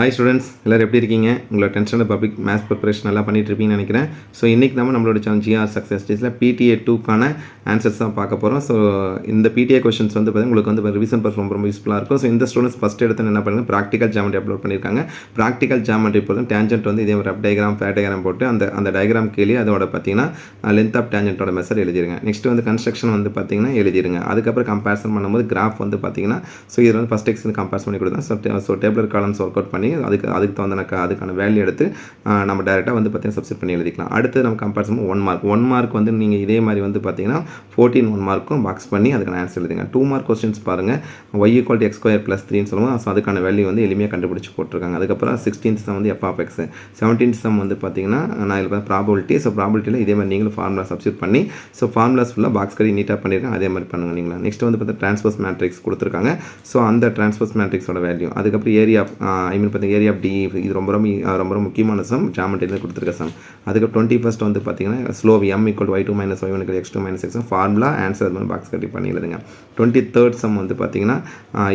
Hi students எல்லோரும் எப்படி இருக்கீங்க? உங்களோட டென்ஷனில் பப்ளிக் மேத்ஸ் ப்ரிப்பரேஷன் நல்லா பண்ணிகிட்ருப்பீங்கன்னு நினைக்கிறேன். ஸோ இன்றைக்கி நம்ம நம்மளோட சேனல் ஜிஆர் சக்ஸஸ் டேஸில் பிடிஏ டூக்கான ஆன்சர்ஸ் தான் பார்க்க போகிறோம் ஸோ இந்த பிடிஏ கொஷின்ஸ் வந்து பார்த்தீங்கன்னா உங்களுக்கு வந்து ரிவிசன் பர்ஃபார்ம் ரொம்ப யூஸ்ஃபுல்லாக இருக்கும். ஸோ இந்த ஸ்டூடெண்ட்ஸ் ஃபஸ்ட் எடுத்து என்ன பண்ணுங்க ப்ராக்டிக்கல் ஜாமெண்ட்ரி அப்லோட் பண்ணியிருக்காங்க. ப்ராக்டிக்கல் ஜாமெண்ட்ரி போதும் டேஞ்சன்ட் வந்து இதே ஒரு டயக்ராம் ஃபேட் டயக்ராம் போட்டு அந்த அந்த டயக்ராம் கீழே அதோட பார்த்தீங்கன்னா லென்த் ஆஃப் டேஞ்சன்ட்டோட மெசர் எழுதிருங்க. நெக்ஸ்ட் வந்து கன்ஸ்ட்ரக்ஷன் வந்து பார்த்தீங்கன்னா எழுதிருங்க. அதுக்கப்புறம் கம்பேரிசன் பண்ணும்போது கிராஃப் வந்து பார்த்தீங்கன்னா ஸோ இது வந்து ஃபஸ்ட் எக்ஸ் கம்பேர்ஸ் பண்ணி கொடுத்தேன் so so columns work out பண்ணி அதுக்கு அதுக்கு தகுந்த அதுக்கான வேல்யூ எடுத்து நம்ம டேரெக்டாக வந்து பார்த்தீங்கன்னா சப்ஸ்ட் பண்ணி எழுதிக்கலாம். அடுத்து நம்ம comparison one mark one mark வந்து நீங்கள் இதே மாதிரி வந்து பார்த்தீங்கன்னா ஃபோர்டீன் ஒன் மார்க்கும் பாக்ஸ் பண்ணி அதுக்கான ஆன்சர் எழுதுங்க. டூ மார்க் கொஸ்டின்ஸ் பாருங்கள் y equal x square plus த்ரீன்னு சொல்லுவோம். ஸோ அதுக்கான வேல்யூ வந்து எளிமையாக கண்டுபிடிச்சி போட்டிருக்காங்க. அதுக்கப்புறம் சிக்ஸ்டீன்த் சம் வந்து f of x seventeen sum வந்து பார்த்தீங்கன்னா நான் இதில் ப்ராபபிலிட்டி ஸோ ப்ராபிலிட்டியில் இதே மாதிரி நீங்களும் ஃபார்முலா சப்ஸ்டியூட் பண்ணி ஸோ ஃபார்முலாஸ் ஃபுல்லாக பாக்ஸ் கடி நீட்டாக பண்ணியிருக்கேன் அதே மாதிரி பண்ணுங்க நீங்களா நெக்ஸ்ட் வந்து பார்த்தா ட்ரான்ஸ்போஸ் மேட்ரிக்ஸ் கொடுத்துருக்காங்க. ஸோ அந்த ட்ரான்ஸ்போஸ் மேட்ரிக்ஸோட வேல்யூ அதுக்கப்புறம் ஏரியா ஐ மீன் பார்த்தீங்கன்னா ஏரியா டி இது ரொம்ப ரொம்ப ரொம்ப ரொம்ப முக்கியமான சம். ஜாமெண்ட்ரியில் கொடுத்துருக்க சம். அதுக்கு டுவெண்ட்டி ஃபஸ்ட் வந்து பார்த்தீங்கன்னா slope m equal y two minus y ஒன்று x two minus x formula answer அது மாதிரி பாக்ஸ் கட்டி பண்ணி எழுதுங்க. டுவெண்ட்டி தேர்ட் சம் வந்து பார்த்தீங்கன்னா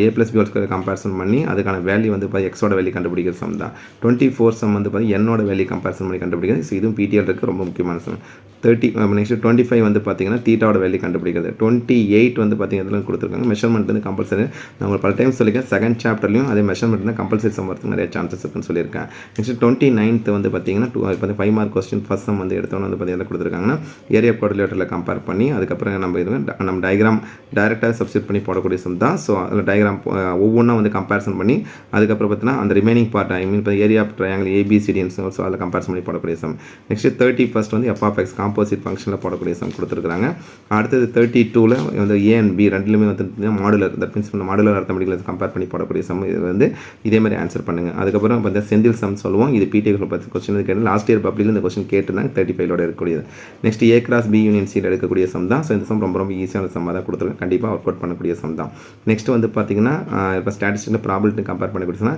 a plus b square comparison பண்ணி அதுக்கான வேல்யூ வந்து பார்த்து எக்ஸோட வேல்யூ கண்டுபிடிக்கிற சம் தான். டுவெண்ட்டி ஃபோர் சம் வந்து பார்த்தீங்கன்னா என்னோட வேல்யூ கம்பேரிசன் பண்ணி கண்டுபிடிக்கிறது. ஸோ இதுவும் பிடிஎல் இருக்குது ரொம்ப முக்கியமான sum. Thirty next twenty five வந்து பார்த்தீங்கன்னா தீட்டாவோட வேல்யூ கண்டுபிடிக்கிறது. டுவெண்ட்டி எயிட் வந்து பார்த்தீங்கன்னா கொடுத்துருக்காங்க. மெஷர்மெண்ட் வந்து கம்பல்சரி நான் உங்களுக்கு பல டைம் சொல்லியிருக்கேன். செகண்ட் சாப்டர்லையும் அதே மெஷர்மெண்ட் தான் கம்பல்சரி சம் வருது. வரதுக்கு நிறைய சான்சஸ் இருக்குன்னு சொல்லியிருக்கேன். நெக்ஸ்ட் டுவெண்ட்டி நைன்த் வந்து பார்த்தீங்கன்னா டூ இப்போ five mark question first sum வந்து எடுத்தோன்னு வந்து பார்த்தீங்கன்னா கொடுத்துருக்காங்கன்னா ஏரியா கோஆர்டினேட்டரில் கம்பேர் பண்ணி அதுக்கப்புறம் நம்ம இது நம்ம டயக்ராம் டைரெக்டாக சப்ஸ்டியூட் பண்ணி போடக்கூடிய சம் தான். ஸோ அதில் டயக்ராம் ஒவ்வொன்றா வந்து கம்பேரிசன் பண்ணி அதுக்கப்புறம் பார்த்தீங்கன்னா அந்த ரிமைனிங் பார்ட் ஐ மீன் இப்போ ஏரியா ஆஃப் ட்ரையாங்கிள் ஏபிசிடிஎன்ஸ் ஸோ அதில் கம்பேரிசன் பண்ணி போடக்கூடிய சம் நெக்ஸ்ட் தேர்ட்டி ஃபஸ்ட் வந்து எஃப் எக்ஸ் காம்போசிட் ஃபங்க்ஷனில் போடக்கூடிய சம் கொடுத்துருக்காங்க அடுத்தது தேர்ட்டி டூவில் வந்து ஏ அண்ட் பி ரெண்டுலேயுமே வந்து modular that means modular arithmetical compare பண்ணி போடக்கூடிய சம் இது வந்து இதே மாதிரி ஆன்சர் பண்ணுங்கள் அதுக்கப்புறம் இப்போ செந்தில் சம் சொல்லுவோம். இது பிடிஏ பற்றி கொஸ்டின் கேட்டு லாஸ்ட் இயர் பப்ளிக்கில் இந்த கொஸ்டின் கேட்டுருந்தாங்க. தேர்ட்டி ஃபைவ்லோட இருக்கக்கூடியது. Next a cross b union set எடுக்கக்கூடிய சம் தான். ஸோ இந்த சம் ரொம்ப ரொம்ப ஈஸியான சம்மாக தான் கொடுத்துருக்கேன். கண்டிப்பாக ஒர்க் அவுட் பண்ணக்கூடிய சம் தான். நெக்ஸ்ட் வந்து பார்த்தீங்கன்னா இப்போ ஸ்டாட்டிஸ்டிக்கில் ப்ராபிலிட்டி கம்பேர் பண்ணக்கூடிய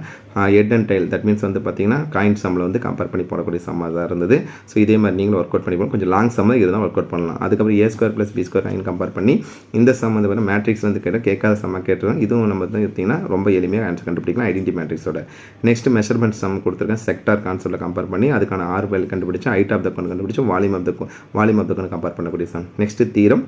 head and tail that means வந்து பார்த்தீங்கன்னா காயின் சம்மில் வந்து கம்பேர் பண்ணி போடக்கூடிய சம்மாக தான் இருந்தது. ஸோ இதே மாதிரி நீங்களும் ஒர்க் அவுட் பண்ணி போகணும் கொஞ்சம் லாங் சம் இதுதான் ஒர்க் அவுட் பண்ணலாம். அதுக்கப்புறம் a square plus b square nine compare பண்ணி இந்த சம் வந்து பார்த்தீங்கன்னா மேட்ரிக்ஸ் வந்து கேட்டால் கேட்காத சம்மாக கேட்டுருவோம் இதுவும் நம்ம வந்து எடுத்திங்கன்னா ரொம்ப எளிமையாக ஆன்சர் கண்டுபிடிக்கலாம். ஐடென்டி மேட்ரிக்ஸோட நெக்ஸ்ட் மெஷர்மெண்ட்ஸ் நம்ம கொடுத்துருக்கேன். செக்டார் கான்செப்ட்டில் கம்பேர் பண்ணி அதுக்கான ஆர்வல் கண்டுபிடிச்சு ஹைட் ஆஃப் த கொண்டு கண்டுபிடிச்சு volume of the volume of the கொண்டு கம்பேர் பண்ணக்கூடிய சம் நெக்ஸ்ட் தீரம்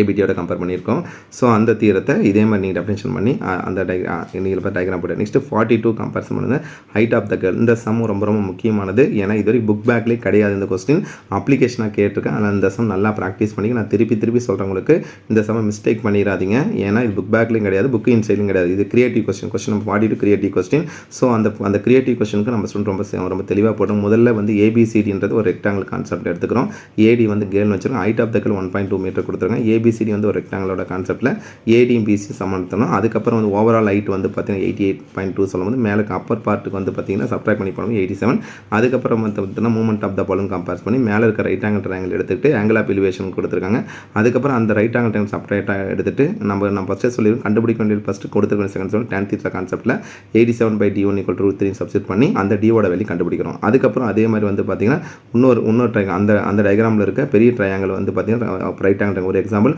ஏபிடியோட கம்பேர் பண்ணியிருக்கோம். ஸோ அந்த தீரத்தை இதே மாதிரி நீங்கள் டெஃபினேஷன் பண்ணி அந்த டை நீங்கள் இப்போ டயக்ராம் போட்டு நெக்ஸ்ட் ஃபார்ட்டி டூ கம்பேரிசன் பண்ணுங்கள் ஹைட் ஆஃப் த கேர்ள் இந்த சம் ரொம்ப ரொம்ப முக்கியமானது. ஏன்னா இது வரைக்கும் புக் பேக்லேயே கிடையாது இந்த கொஸ்டின் அப்ளிகேஷனாக கேட்டிருக்கேன். ஆனால் இந்த சம் நல்லா ப்ராக்டிஸ் பண்ணி நான் திருப்பி திருப்பி சொல்கிறேன் உங்களுக்கு இந்த சம்மை மிஸ்டேக் பண்ணிடாதீங்க. ஏன்னா இது புக் பேக்லேயும் கிடையாது புக் இன்சைட்லையும் கிடையாது. இது கிரியேட்டிவ் கொஸ்டின் கொஸ்டின் நம்ம forty two creative question so அந்த அந்த கிரியேட்டிவ் கொஸ்டினுக்கு நம்ம ஸ்டூடெண்ட் ரொம்ப ரொம்ப தெளிவாக போட்டோம். முதல்ல வந்து ஏபிசிடின்றது ஒரு ரெக்டாங்கிள் கான்செப்ட் எடுத்துக்கிறோம். ஏடி வந்து கேர்ள்னு வச்சுருக்கோம். Height of the girl one point two meter கொடுத்துருக்கோம் ஏபிசிடி வந்து ஒரு ரெக்டாங்கிளோட கான்செப்ட்டில் ஏடியும் பிசி சமர்த்தணும் அதுக்கப்புறம் வந்து ஓவரால் ஹைட் வந்து பார்த்தீங்கன்னா எயிட்டி எயிட் பாயிண்ட் டூ சொல்லும்போது மேலே அப்பர் பார்ட்டுக்கு வந்து பார்த்தீங்கன்னா சப்ராக்ட் பண்ணி போனோம் எயிட்டி செவன் அதுக்கப்புறம் வந்து பார்த்தீங்கன்னா moment of the balloon compare பண்ணி மேலே இருக்க ரைட் ஆங்கிள் ட்ரையாங்கிள் எடுத்துட்டு ஆங்கிள் ஆஃப் எலிவேஷன் கொடுத்துருக்காங்க. அதுக்கப்புறம் அந்த ரைட் ஆங்கிள் ட்ரையாங்கிள் செப்பரேட்டாக எடுத்துகிட்டு நம்ம நம்ம ஃபஸ்ட்டே சொல்லிடுவோம் கண்டுபிடிக்க வேண்டியது ஃபஸ்ட்டு கொடுத்துருக்க செகண்ட் சொல்லி ten theta கான்செப்ட்டில் eighty seven by d one equal two three substitute பண்ணி அந்த டியோட வெளியே கண்டுபிடிக்கிறோம். அதுக்கப்புறம் அதே மாதிரி வந்து பார்த்தீங்கன்னா இன்னொரு இன்னொரு ட்ரை அந்த அந்த டயக்ராமில் இருக்க பெரிய ட்ரையாங்கிள் வந்து பார்த்தீங்கன்னா uh, ரைட் ஆங்கிள் ஒரு example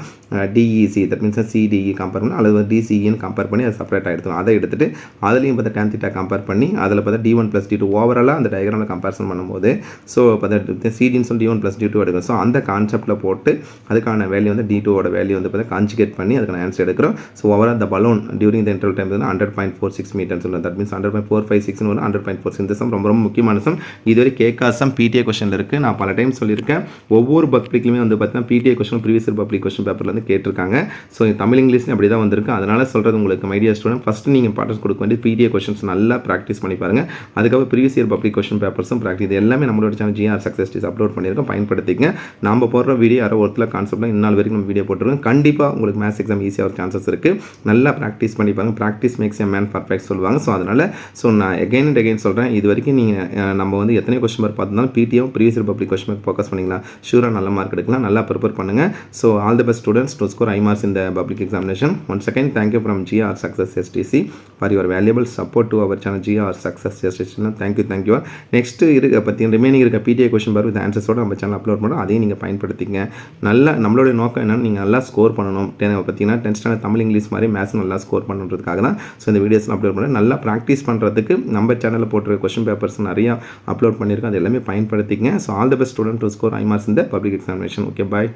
DEC that means CDE compare பண்ணி அல்லது டிசிஇன்னு கம்பேர் பண்ணி அதை செப்பரேட்டாக எடுத்துக்கணும் அதை எடுத்துட்டு அதுலேயும் பார்த்தா டேன் தீட்டா கம்பேர் பண்ணி அதில் பார்த்தா d one plus d two ஓவராலாக அந்த டயக்ராமில் கம்பேரிசன் பண்ணும்போது ஸோ பார்த்தா சிடின்னு சொல்லி d one plus d two எடுக்கும் ஸோ அந்த கான்செப்ட்டில் போட்டு அதுக்கான வேல்யூ வந்து டி டூவோட வேல்யூ வந்து பார்த்தா கான்ஜிகேட் பண்ணி அதுக்கான ஆன்சர் எடுக்கிறோம். So overall the balloon during the interval time வந்து ஹண்ட்ரட் பாயிண்ட் ஃபோர் சிக்ஸ் மீட்டர்னு சொல்லுவோம் that means hundred point four five சிக்ஸ்னு வரும் ஹண்ட்ரட் பாயிண்ட் ஃபோர் இந்த சம் ரொம்ப ரொம்ப முக்கியமான சம் இதுவரை கேட்காசம் பிடிஏ கொஸ்டினில் இருக்குது நான் பல டைம் சொல்லியிருக்கேன். ஒவ்வொரு பப்ளிக்லையுமே வந்து பார்த்தீங்கன்னா PTA question previous public question பேப்பர்லேருந்து வந்து கேட்டிருக்காங்க. ஸோ தமிழ் இங்கிலீஷ்லையும் அப்படி தான் வந்திருக்கு. அதனால் சொல்கிறது உங்களுக்கு மைடியா ஸ்டூடெண்ட் ஃபஸ்ட்டு நீங்கள் இம்பார்ட்டன்ஸ் கொடுக்க வேண்டிய பிடிஏ கொஸ்டின்ஸ் நல்லா ப்ராக்டிஸ் பண்ணி பாருங்கள் அதுக்கப்புறம் ப்ரீவியஸ் இயர் பப்ளிக் கொஸ்டின் பேப்பர்ஸும் ப்ராக்டிஸ் இது எல்லாமே நம்மளோட சேனல் ஜிஆர் சக்ஸஸ் டீஸ் அப்லோட் பண்ணியிருக்கோம். பயன்படுத்திங்க நம்ம போடுற வீடியோ யாரோ ஒருத்தர் கான்செப்ட்லாம் இந்நாள் வரைக்கும் நம்ம வீடியோ போட்டுருக்கோம். கண்டிப்பாக உங்களுக்கு மேத்ஸ் எக்ஸாம் ஈஸியாக ஒரு சான்சஸ் இருக்குது நல்லா ப்ராக்டிஸ் பண்ணி பாருங்கள் practice makes a man perfect சொல்லுவாங்க. ஸோ அதனால் ஸோ நான் எகைன் அண்ட் எகைன் சொல்கிறேன் இது வரைக்கும் நீங்கள் நம்ம வந்து எத்தனை question mark பார்த்துருந்தாலும் PTM previous year public question mark focus பண்ணிங்களா ஷூராக நல்ல மார்க் எடுக்கலாம். நல்லா ப்ரிப்பேர் பண்ணுங்கள் so all the the best students to score high marks இந்த public examination one second thank you from GR success STC for your valuable support to our channel GR success STC thank you thank you next இருக்க பற்றி remaining இருக்க PTA question பாரு இந்த ஆன்சர்ஸோட நம்ம channel upload பண்ணுறோம். அதையும் நீங்கள் பயன்படுத்திங்க. நல்லா நம்மளுடைய நோக்கம் என்னென்னு நீங்கள் நல்லா ஸ்கோர் பண்ணணும். டென் பார்த்தீங்கன்னா டென்த் ஸ்டாண்டர்ட் தமிழ் இங்கிலீஷ் மாதிரி மேத்ஸ் நல்லா ஸ்கோர் பண்ணுறதுக்காக தான். ஸோ இந்த வீடியோஸ்லாம் அப்லோட் பண்ணுறேன் நல்லா ப்ராக்டிஸ் பண்ணுறதுக்கு நம்ம சேனலில் போட்டுருக்க கொஷின் பேப்பர்ஸ் நிறையா அப்லோட் பண்ணியிருக்கோம். அது எல்லாமே பயன்படுத்திங்க. So all the best student to score high marks இந்த பப்ளிக் எக்ஸாமினேஷன் ஓகே பாய்